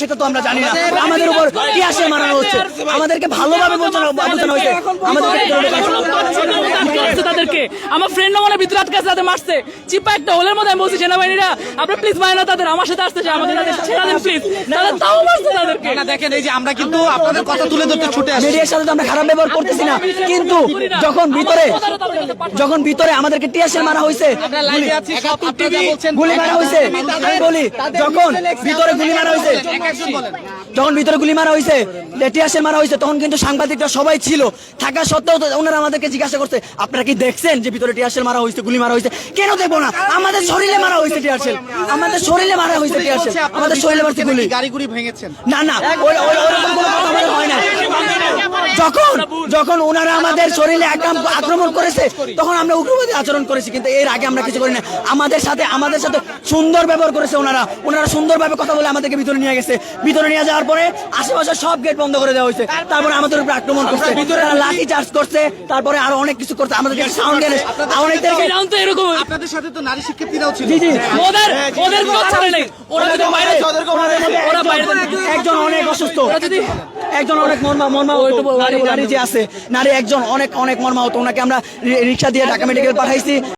সেটা তো আমরা জানি না। আমাদের উপর কি আসে মারানো হচ্ছে? আমাদেরকে ভালোভাবে বোঝানো বোঝানো হয়েছে। আমাদেরকে তাদেরকে। আমার ফ্রেন্ড মনে হয় ভিতরে আটকে তাদের মারছে। চিপা একটা হোলের মধ্যে আমি বলছি সেনাবাহিনীরা আপনার প্লিজ মায় না তাদের আমার সাথে আসতে আমাদের ছেড়ে ছেড়া দেন প্লিজ তাদের তাও মারছে না দেখেন এই যে আমরা কিন্তু আপনাদের কথা তুলে ধরতে ছুটে মিডিয়ার সাথে তো আমরা খারাপ ব্যবহার করতেছি না। কিন্তু যখন ভিতরে যখন ভিতরে আমাদেরকে টিয়াসের মারা হয়েছে গুলি মারা হয়েছে। আমি বলি যখন ভিতরে গুলি মারা হয়েছে যখন ভিতরে গুলি মারা হয়েছে টিয়াসের মারা হয়েছে তখন কিন্তু সাংবাদিকরা সবাই ছিল। থাকা সত্ত্বেও ওনারা আমাদেরকে জিজ্ঞাসা করছে আপনারা কি দেখছেন যে ভিতরে টিয়ারশেল মারা হয়েছে গুলি মারা হয়েছে কেন দেখব না? আমাদের শরীরে মারা হয়েছে টিয়াসেল আমাদের শরীরে মারা হয়েছে টিয়াসেল আমাদের শরীরে মারছে গুলি। গাড়ি গুড়ি ভেঙেছেন। না ওরকম কোনো না যখন ওনারা আমাদের শরীরে আক্রাম- আক্রমণ করেছে তখন আমরা উগ্রবাদী আচরণ করেছি কিন্তু এর আগে আমরা কিছু করি না আমাদের সাথে আমাদের সাথে সুন্দর ব্যবহার করেছে ওনারা। ওনারা সুন্দরভাবে কথা বলে আমাদেরকে ভিতরে নিয়ে গেছে। ভিতরে নিয়ে যাওয়ার পরে আশেপাশে সব গেট বন্ধ করে দেওয়া হয়েছে। তারপরে আমাদের উপরে আক্রমণ করছে। তারা লাঠি চার্জ করছে। তারপরে আরও অনেক কিছু করছে। আমাদেরকে সাউন্ড তো এরকম। আপনাদের সাথে তো নারী শিক্ষার্থীরাও ছিল। জি জি। ওদের ওদের কোনো ছাড়ে নেই। ওরা ওরা বাইরে একজন অনেক অসুস্থ। একজন অনেক মর্মা মর্মা নারী নারী যে আছে নারী একজন অনেক অনেক মর্মা হতো ওনাকে আমরা রিক্সা দিয়ে ঢাকা মেডিকেল পাঠাইছি।